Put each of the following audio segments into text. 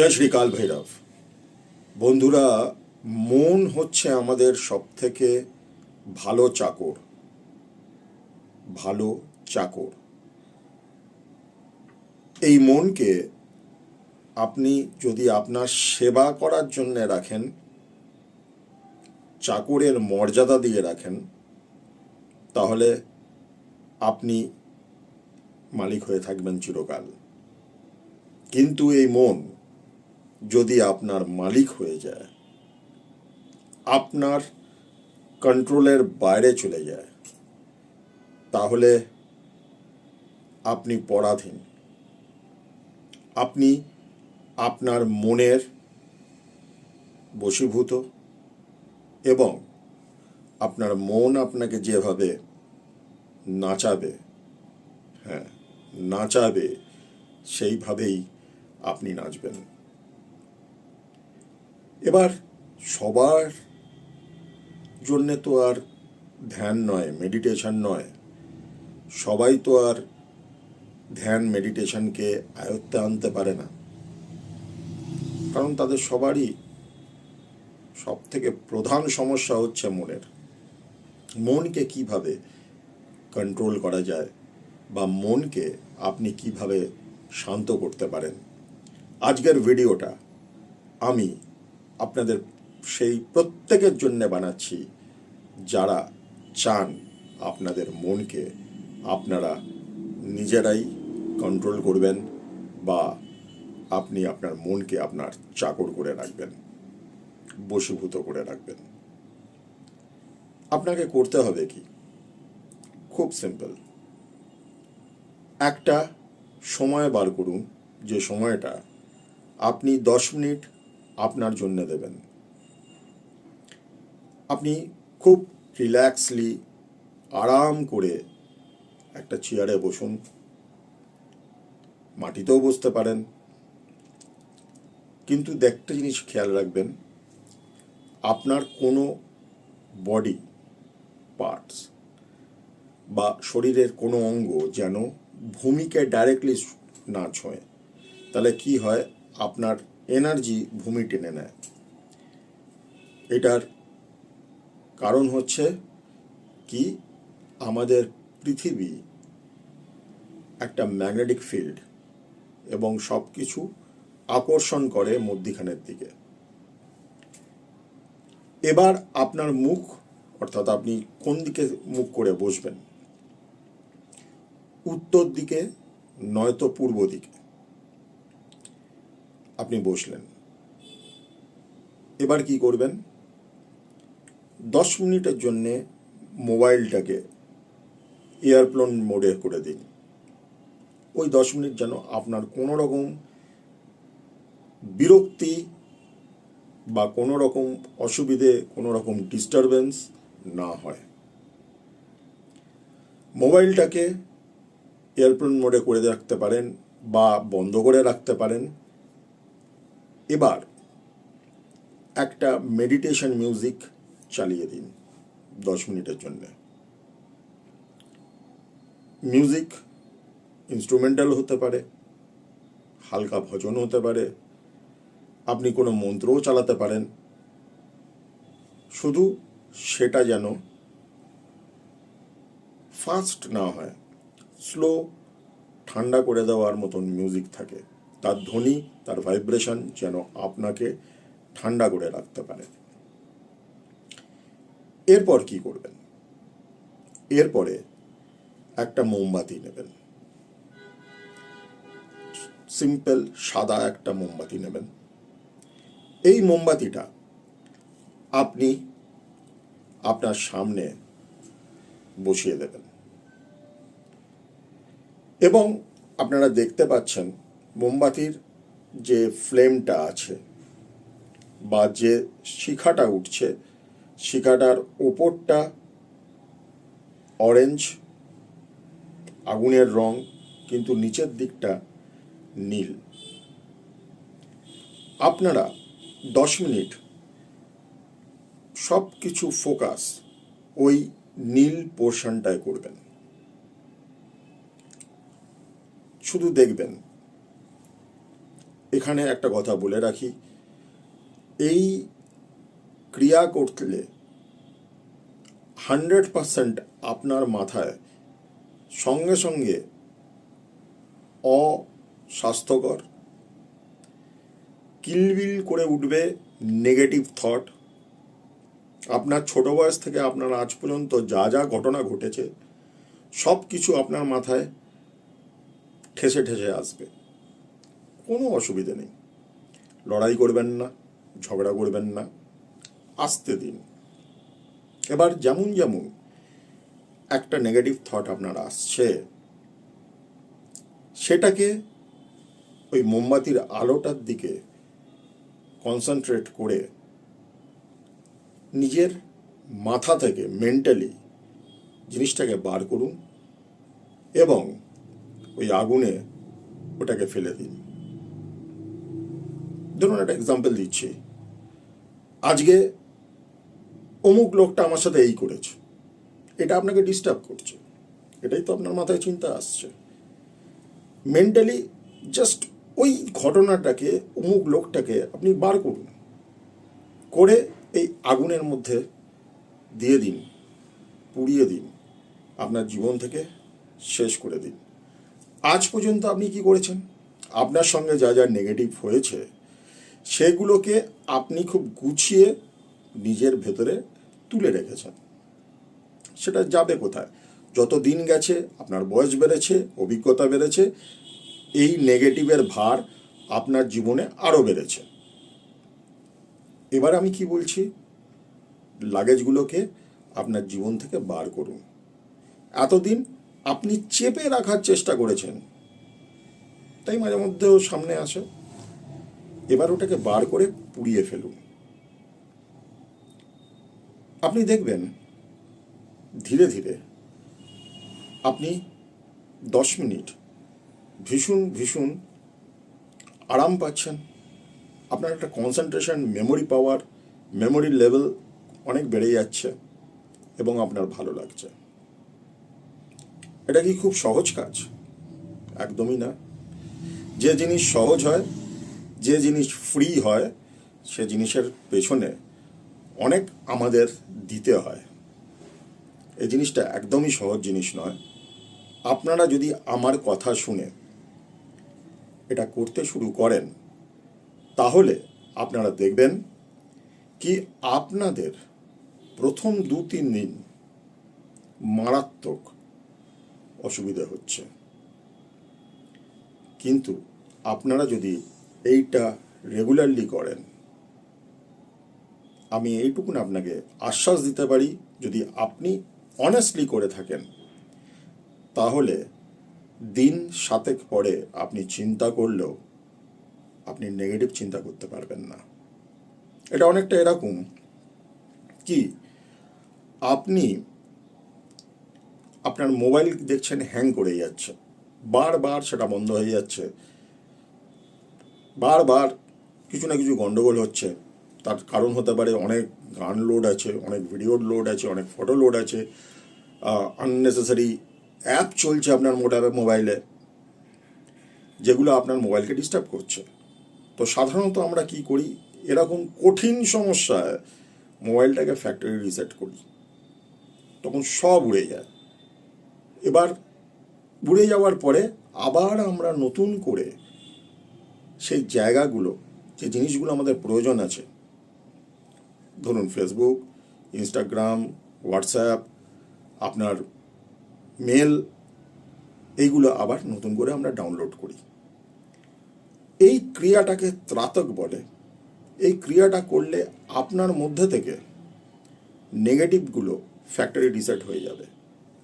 জয় শ্রী কাল ভৈরব বন্ধুরা, মন হচ্ছে আমাদের সব থেকে ভালো চাকর। ভালো চাকর। এই মনকে আপনি যদি আপনার সেবা করার জন্য রাখেন, চাকরের মর্যাদা দিয়ে রাখেন, তাহলে আপনি মালিক হয়ে থাকবেন চিরকাল। কিন্তু এই মন যদি আপনার মালিক হয়ে যায়, আপনার কন্ট্রোলের বাইরে চলে যায়, তাহলে আপনি পরাধীন। আপনি আপনার মনের বশীভূত এবং আপনার মন আপনাকে যেভাবে নাচাবে হ্যাঁ নাচাবে, সেইভাবেই আপনি নাচবেন। এবার সবার জন্যে তো আর ধ্যান নয় মেডিটেশন নয়। সবাই তো আর ধ্যান মেডিটেশনকে আয়ত্তে আনতে পারে না। কারণ তাদের সবারই সব থেকে প্রধান সমস্যা হচ্ছে মনের। মনকে কীভাবে কন্ট্রোল করা যায় বা মনকে আপনি কীভাবে শান্ত করতে পারেন? আজকের ভিডিওটা আমি আপনাদের সেই প্রত্যেকের জন্য বানাচ্ছি। যারা চান আপনাদের মনকে আপনারা নিজেরাই কন্ট্রোল করবেন বা আপনি আপনার মনকে আপনার চাকর করে রাখবেন, বশীভূত করে রাখবেন। আপনাকে করতে হবে কি? খুব সিম্পল একটা সময় বার করুন, যে সময়টা আপনি দশ মিনিট আপনার জন্য দেবেন। আপনি খুব রিল্যাক্সলি আরাম করে একটা চেয়ারে বসুন। মাটিতেও বসতে পারেন। কিন্তু একটা জিনিস খেয়াল রাখবেন, আপনার কোনো বডি পার্টস বা শরীরের কোনো অঙ্গ যেন ভূমিকে ডাইরেক্টলি না ছোঁয়। তাহলে কি হয়? আপনার এনার্জি ভূমি টেনে নেয়। এটার কারণ হচ্ছে কি? আমাদের পৃথিবী একটা ম্যাগনেটিক ফিল্ড এবং সব কিছু আকর্ষণ করে মধ্যিখানের দিকে। এবার আপনার মুখ, অর্থাৎ আপনি কোন দিকে মুখ করে বসবেন? উত্তর দিকে নয়তো পূর্ব দিকে। আপনি বসলেন। এবার কি করবেন? দশ মিনিটের জন্যে মোবাইলটাকে এয়ারপ্লেন মোডে করে দিন। ওই দশ মিনিট যেন আপনার কোনো রকম বিরক্তি বা কোনো রকম অসুবিধে, কোনো রকম ডিস্টারবেন্স না হয়। মোবাইলটাকে এয়ারপ্লেন মোডে করে রাখতে পারেন বা বন্ধ করে রাখতে পারেন। এবার একটা মেডিটেশন মিউজিক চালিয়ে দিন দশ মিনিটের জন্য। মিউজিক ইনস্ট্রুমেন্টাল হতে পারে, হালকা ভজন হতে পারে, আপনি কোনো মন্ত্রও চালাতে পারেন। শুধু সেটা যেন ফাস্ট না হয় স্লো ঠান্ডা করে দেওয়ার মতন মিউজিক থাকে। তার ধ্বনি, তার ভাইব্রেশন যেন আপনাকে ঠান্ডা করে রাখতে পারে। এরপর কি করবেন? এরপরে একটা মোমবাতি নেবেন। সিম্পল সাদা একটা মোমবাতি নেবেন। এই মোমবাতিটা আপনি আপনার সামনে বসিয়ে দেবেন। এবং আপনারা দেখতে পাচ্ছেন মোমবাতির যে ফ্লেমটা আছে বা যে শিখাটা উঠছে, শিখাটার ওপরটা অরেঞ্জ আগুনের রং, কিন্তু নিচের দিকটা নীল। আপনারা দশ মিনিট সব কিছু ফোকাস ওই নীল পোর্শনটায় করবেন। শুধু দেখবেন এখানে একটা কথা বলে রাখি। এই ক্রিয়া করলে হান্ড্রেড পারসেন্ট আপনার মাথায় সঙ্গে সঙ্গে অস্বাস্থ্যকর, কিলবিল করে উঠবে নেগেটিভ থট আপনার ছোট বয়স থেকে আপনার আজ পর্যন্ত যা যা ঘটনা ঘটেছে সব কিছু আপনার মাথায় ঠেসে ঠেসে আসবে। কোনো অসুবিধে নেই। লড়াই করবেন না, ঝগড়া করবেন না, আসতে দিন। এবার যেমন যেমন একটা নেগেটিভ থট আপনার আসছে, সেটাকে ওই মোমবাতির আলোটার দিকে কনসেন্ট্রেট করে নিজের মাথা থেকে মেন্টালি জিনিসটাকে বার করুন এবং ওই আগুনে ওটাকে ফেলে দিন। ধরুন একটা এক্সাম্পল দিচ্ছি। আজকে অমুক লোকটা আমার সাথে এই করেছে। এটা আপনাকে ডিস্টার্ব করছে। এটাই তো আপনার মাথায় চিন্তা আসছে। মেন্টালি জাস্ট ওই ঘটনাটাকে, অমুক লোকটাকে আপনি বার করুন। করে এই আগুনের মধ্যে দিয়ে দিন, পুড়িয়ে দিন, আপনার জীবন থেকে শেষ করে দিন। আজ পর্যন্ত আপনি কি করেছেন? আপনার সঙ্গে যা যা নেগেটিভ হয়েছে সেগুলোকে আপনি খুব গুছিয়ে নিজের ভেতরে তুলে রেখেছেন। সেটা যাবে কোথায়? যত দিন গেছে, আপনার বয়স বেড়েছে, অভিজ্ঞতা বেড়েছে, এই নেগেটিভের ভার আপনার জীবনে আরও বেড়েছে। এবার আমি কি বলছি? লাগেজগুলোকে আপনার জীবন থেকে বার করুন। এতদিন আপনি চেপে রাখার চেষ্টা করেছেন। তাই মাঝে মধ্যেও সামনে আসে। এবার ওটাকে বার করে পুড়িয়ে ফেলুন। আপনি দেখবেন, ধীরে ধীরে আপনি দশ মিনিট ভীষণ ভীষণ আরাম পাচ্ছেন। আপনার একটা concentration memory power memory level অনেক বেড়ে যাচ্ছে এবং আপনার ভালো লাগছে। এটা কি খুব সহজ কাজ? একদমই না। যে জিনিস সহজ হয় যে জিনিস ফ্রি হয়, সে জিনিসের পেছনে অনেক আমাদের দিতে হয়। এই জিনিসটা একদমই সহজ জিনিস নয়। আপনারা যদি আমার কথা শুনে এটা করতে শুরু করেন, তাহলে আপনারা দেখবেন কি আপনাদের প্রথম দু, তিন দিন মারাত্মক অসুবিধা হচ্ছে। কিন্তু আপনারা যদি এইটা রেগুলারলি করেন। আমি এইটুকুন আপনাকে আশ্বাস দিতে পারি, যদি আপনি অনেস্টলি করে থাকেন, তাহলে দিন সাতেক পরে আপনি চিন্তা করলেও আপনি নেগেটিভ চিন্তা করতে পারবেন না। এটা অনেকটা এরকম কি, আপনি আপনার মোবাইল দেখছেন হ্যাং করে যাচ্ছে, বারবার সেটা বন্ধ হয়ে যাচ্ছে বারবার কিছু না কিছু গন্ডগোল হচ্ছে। তার কারণ হতে পারে অনেক গান লোড আছে, অনেক ভিডিও লোড আছে, অনেক ফটো লোড আছে। আননেসেসারি অ্যাপ চলছে আপনার মোটাবে মোবাইলে, যেগুলো আপনার মোবাইলকে ডিস্টার্ব করছে। তো সাধারণত আমরা কি করি? এরকম কঠিন সমস্যায় মোবাইলটাকে ফ্যাক্টরি রিসেট করি। তখন সব উড়ে যায়। এবার উড়ে যাওয়ার পরে আবার আমরা নতুন করে সেই জায়গাগুলো, যে জিনিসগুলো আমাদের প্রয়োজন আছে। ধরুন ফেসবুক ইনস্টাগ্রাম হোয়াটসঅ্যাপ আপনার মেল এইগুলো আবার নতুন করে আমরা ডাউনলোড করি। এই ক্রিয়াটাকে ত্রাতক বলে। এই ক্রিয়াটা করলে আপনার মধ্যে থেকে নেগেটিভগুলো ফ্যাক্টরি রিসেট হয়ে যাবে,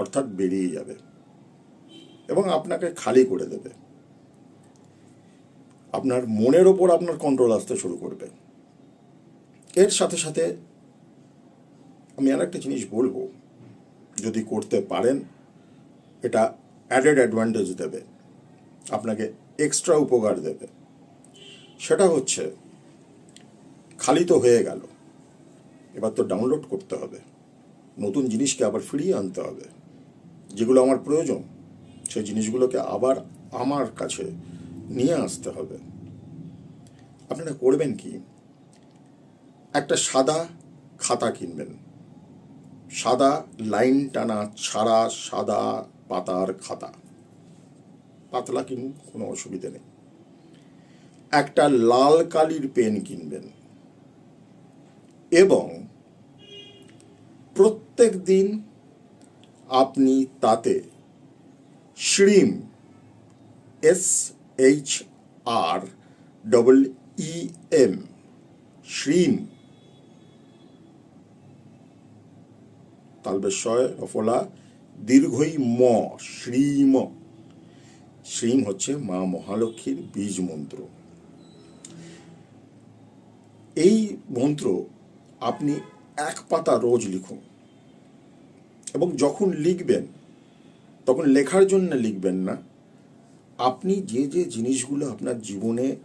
অর্থাৎ বেরিয়ে যাবে এবং আপনাকে খালি করে দেবে। আপনার মনের ওপর আপনার কন্ট্রোল আসতে শুরু করবে। এর সাথে সাথে আমি আর একটা জিনিস বলব, যদি করতে পারেন, এটা অ্যাডেড অ্যাডভান্টেজ দেবে, আপনাকে এক্সট্রা উপকার দেবে। সেটা হচ্ছে, খালি তো হয়ে গেল, এবার তো ডাউনলোড করতে হবে, নতুন জিনিসকে আবার ফিরিয়ে আনতে হবে, যেগুলো আমার প্রয়োজন, সেই জিনিসগুলোকে আবার আমার কাছে নিয়ে আসতে হবে। আপনারা করবেন কি? একটা সাদা খাতা কিনবেন। সাদা লাইন টানা ছাড়া সাদা পাতার খাতা। পাতলা কিনুন, কোনো অসুবিধে নেই। একটা লাল কালির পেন কিনবেন। এবং প্রত্যেক দিন আপনি তাতে shrimp, S H R double E M shrimp তালবেশ্বয় রফলা দীর্ঘই ম শ্রীম শ্রীম হচ্ছে মা মহালক্ষ্মীর বীজ মন্ত্র। এই মন্ত্র আপনি এক পাতা রোজ লিখুন এবং যখন লিখবেন, তখন লেখার জন্য লিখবেন না আপনি যে যে জিনিসগুলো আপনার জীবনে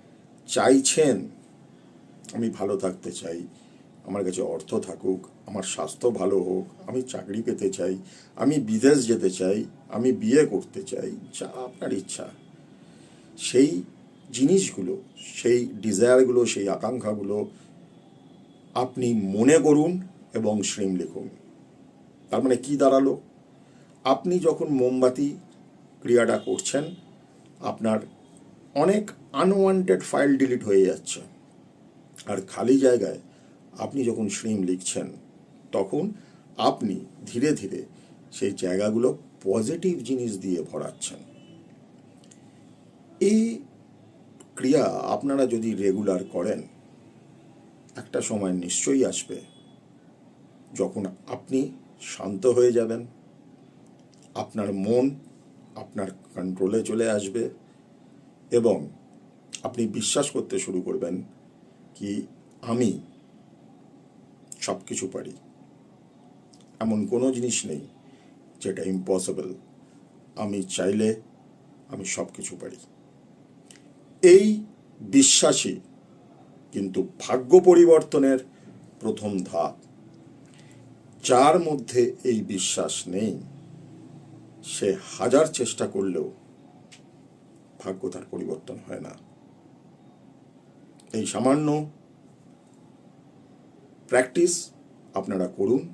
চাইছেন, আমি ভালো থাকতে চাই, আমার কাছে অর্থ থাকুক, আমার স্বাস্থ্য ভালো হোক, আমি চাকরি পেতে চাই, আমি বিদেশ যেতে চাই, আমি বিয়ে করতে চাই, যা আপনার ইচ্ছা, সেই জিনিসগুলো, সেই ডিজায়ারগুলো সেই আকাঙ্ক্ষাগুলো আপনি মনে করুন এবং শ্রীম লিখুন। তার মানে কি দাঁড়াল? আপনি যখন মোমবাতি ক্রিয়াটা করছেন আপনার অনেক আনওয়ান্টেড ফাইল ডিলিট হয়ে যাচ্ছে। আর খালি জায়গায় আপনি যখন শ্রীম লিখছেন, তখন আপনি ধীরে ধীরে সেই জায়গাগুলো পজিটিভ জিনিস দিয়ে ভরাচ্ছেন। এই ক্রিয়া আপনারা যদি রেগুলার করেন, একটা সময় নিশ্চয়ই আসবে যখন আপনি শান্ত হয়ে যাবেন, আপনার মন আপনার কন্ট্রোলে চলে আসবে এবং আপনি বিশ্বাস করতে শুরু করবেন কি আমি সব কিছু পারি। এমন কোনো জিনিস নেই যেটা ইম্পসিবল আমি চাইলে আমি সব কিছু পারি। এই বিশ্বাসই কিন্তু ভাগ্য পরিবর্তনের প্রথম ধাপ। যার মধ্যে এই বিশ্বাস নেই সে হাজার চেষ্টা করলেও ভাগ্য তার পরিবর্তন হয় না। এই সামান্য প্র্যাকটিস আপনারা করুন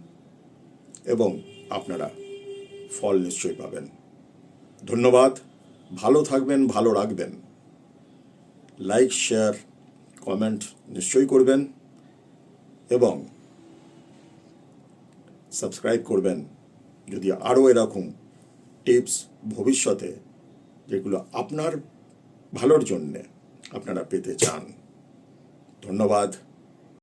এবং আপনারা ফল নিশ্চয়ই পাবেন। ধন্যবাদ। ভালো থাকবেন, ভালো রাখবেন। লাইক, শেয়ার, কমেন্ট নিশ্চয়ই করবেন এবং সাবস্ক্রাইব করবেন যদি আরও এরকম টিপস ভবিষ্যতে যেগুলো আপনার ভালোর জন্যে আপনারা পেতে চান। ধন্যবাদ।